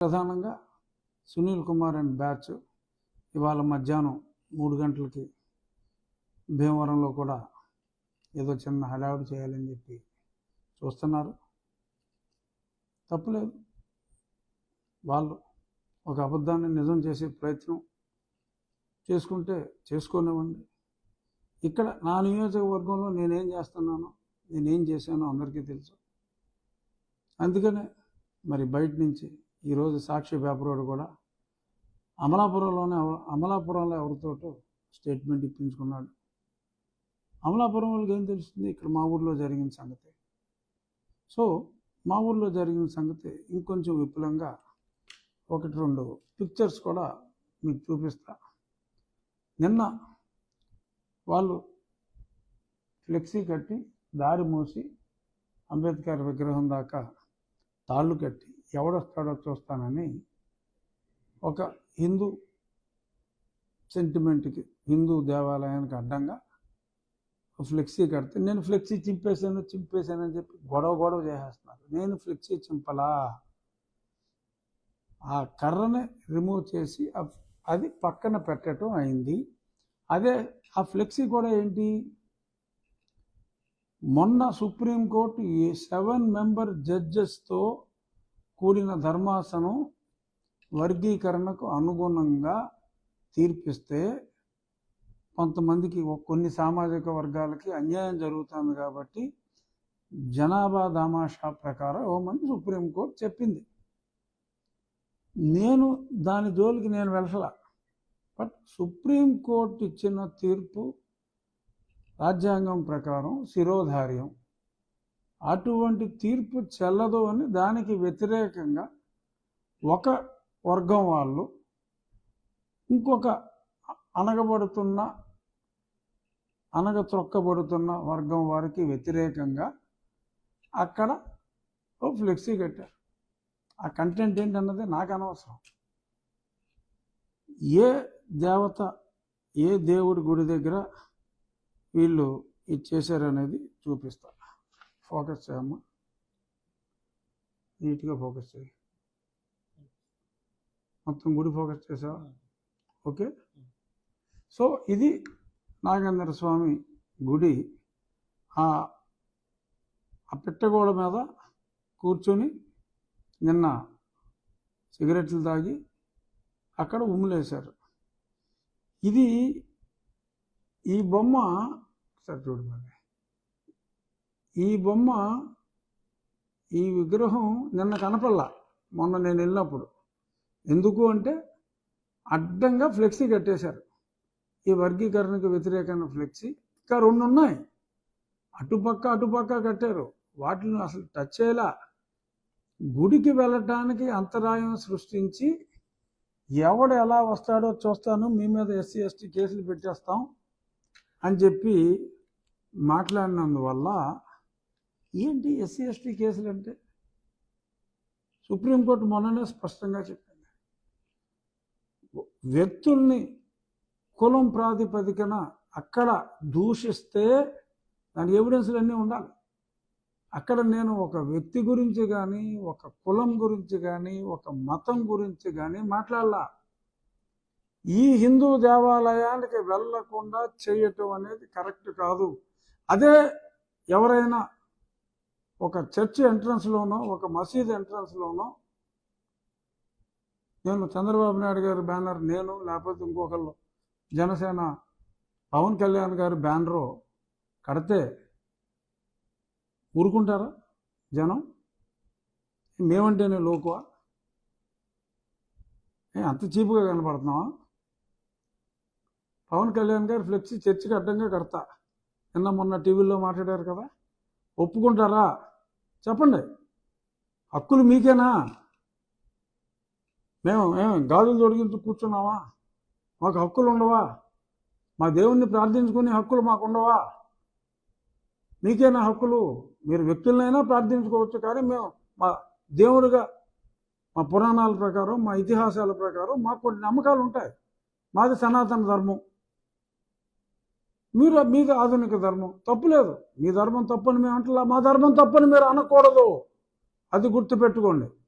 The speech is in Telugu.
ప్రధానంగా సునీల్ కుమార్ అండ్ బ్యాచ్ ఇవాళ మధ్యాహ్నం మూడు గంటలకి భీమవరంలో కూడా ఏదో చిన్న హడావుడి చేయాలని చెప్పి చూస్తున్నారు. తప్పులేదు. వాళ్ళు ఒక అబద్ధాన్ని నిజం చేసే ప్రయత్నం చేసుకుంటే చేసుకోనివ్వండి. ఇక్కడ నా నియోజకవర్గంలో నేనేం చేస్తున్నానో నేనేం చేశానో అందరికీ తెలుసు. అందుకనే మరి బయట నుంచి ఈరోజు సాక్షి పేపర్ వాడు కూడా అమలాపురంలోనే అమలాపురంలో ఎవరితోటో స్టేట్మెంట్ ఇప్పించుకున్నాడు. అమలాపురం వాళ్ళకి ఏం తెలుస్తుంది? ఇక్కడ మా ఊర్లో జరిగిన సంగతి. సో మా ఊర్లో జరిగిన సంగతి ఇంకొంచెం విపులంగా ఒకటి రెండు పిక్చర్స్ కూడా మీకు చూపిస్తా. నిన్న వాళ్ళు ఫ్లెక్సీ కట్టి దారి మూసి అంబేద్కర్ విగ్రహం దాకా తాళ్ళు కట్టి ఎవడొస్తాడో చూస్తానని ఒక హిందూ సెంటిమెంట్కి హిందూ దేవాలయానికి అడ్డంగా ఒక ఫ్లెక్సీ కడితే నేను ఫ్లెక్సీ చింపేశాను చింపేశాను అని చెప్పి గొడవ గొడవ చేసేస్తున్నారు. నేను ఫ్లెక్సీ చింపలా? ఆ కర్రని రిమూవ్ చేసి అది పక్కన పెట్టడం అయింది. అదే ఆ ఫ్లెక్సీ కూడా ఏంటి? మొన్న సుప్రీంకోర్టు ఈ సెవెన్ మెంబర్ జడ్జెస్తో కూడిన ధర్మాసనం వర్గీకరణకు అనుగుణంగా తీర్పిస్తే కొంతమందికి కొన్ని సామాజిక వర్గాలకి అన్యాయం జరుగుతుంది కాబట్టి జనాభా దామాషా ప్రకారం ఇవ్వమని సుప్రీంకోర్టు చెప్పింది. నేను దాని జోలికి నేను వెళ్ళల. బట్ సుప్రీంకోర్టు ఇచ్చిన తీర్పు రాజ్యాంగం ప్రకారం శిరోధార్యం. అటువంటి తీర్పు చెల్లదు అని దానికి వ్యతిరేకంగా ఒక వర్గం వాళ్ళు ఇంకొక అనగబడుతున్న అనగ త్రొక్కబడుతున్న వర్గం వారికి వ్యతిరేకంగా అక్కడ ఓ ఫ్లెక్సీ కట్టారు. ఆ కంటెంట్ ఏంటన్నది నాకు అనవసరం. ఏ దేవత ఏ దేవుడి గుడి దగ్గర వీళ్ళు ఇది చేశారనేది చూపిస్తారు. ఫోకస్ చేయమ్మా నీట్గా ఫోకస్ చేయి. మొత్తం గుడి ఫోకస్ చేసావా? ఓకే? సో ఇది నాగేంద్ర స్వామి గుడి. ఆ ఆ పిట్టగోడ మీద కూర్చొని నిన్న సిగరెట్లు తాగి అక్కడ ఉమ్ములేశారు. ఇది ఈ బొమ్మ సరే చూడు మరి. ఈ బొమ్మ ఈ విగ్రహం నిన్న కనపల్లా మొన్న నేను వెళ్ళినప్పుడు. ఎందుకు అంటే అడ్డంగా ఫ్లెక్సీ కట్టేశారు. ఈ వర్గీకరణకు వ్యతిరేకమైన ఫ్లెక్సీ. ఇంకా రెండు ఉన్నాయి. అటుపక్క అటుపక్క కట్టారు. వాటిని అసలు టచ్ చేయలా. గుడికి వెళ్ళటానికి అంతరాయం సృష్టించి ఎవడు ఎలా వస్తాడో చూస్తాను. మీ మీద ఎస్సీ ఎస్టీ కేసులు పెట్టేస్తాం అని చెప్పి మాట్లాడినందువల్ల ఏంటి ఎస్సీ ఎస్టీ కేసులు అంటే సుప్రీంకోర్టు మొన్ననే స్పష్టంగా చెప్పింది. వ్యక్తుల్ని కులం ప్రాతిపదికన అక్కడ దూషిస్తే దాని ఎవిడెన్స్లు అన్నీ ఉండాలి. అక్కడ నేను ఒక వ్యక్తి గురించి కానీ ఒక కులం గురించి కానీ ఒక మతం గురించి కానీ మాట్లాడాల. ఈ హిందూ దేవాలయానికి వెళ్ళకుండా చేయటం అనేది కరెక్ట్ కాదు. అదే ఎవరైనా ఒక చర్చ్ ఎంట్రన్స్లోనో ఒక మసీద్ ఎంట్రన్స్లోనో నేను చంద్రబాబు నాయుడు గారి బ్యానర్ నేను లేకపోతే ఇంకొకళ్ళు జనసేన పవన్ కళ్యాణ్ గారి బ్యానరు కడితే ఊరుకుంటారా జనం? మేమంటేనే లోకువా? ఏ అంత చీపుగా కనపడుతున్నావా? పవన్ కళ్యాణ్ గారు ఫ్లెక్సీ చర్చికి అడ్డంగా కడతా. నిన్న మొన్న టీవీలో మాట్లాడారు కదా? ఒప్పుకుంటారా? చెప్పండి. హక్కులు మీకేనా? మేము ఏం గాజులు తొడిగించు కూర్చున్నావా? మాకు హక్కులు ఉండవా? మా దేవుణ్ణి ప్రార్థించుకునే హక్కులు మాకు ఉండవా? మీకేనా హక్కులు? మీరు వ్యక్తులనైనా ప్రార్థించుకోవచ్చు కానీ మేము మా దేవుడిగా మా పురాణాల ప్రకారం మా ఇతిహాసాల ప్రకారం మాకు కొన్ని నమ్మకాలు ఉంటాయి. మాది సనాతన ధర్మం. మీరు మీది ఆధునిక ధర్మం. తప్పులేదు మీ ధర్మం తప్పని మేము అంటలా మా ధర్మం తప్పని మీరు అనకూడదు. అది గుర్తుపెట్టుకోండి.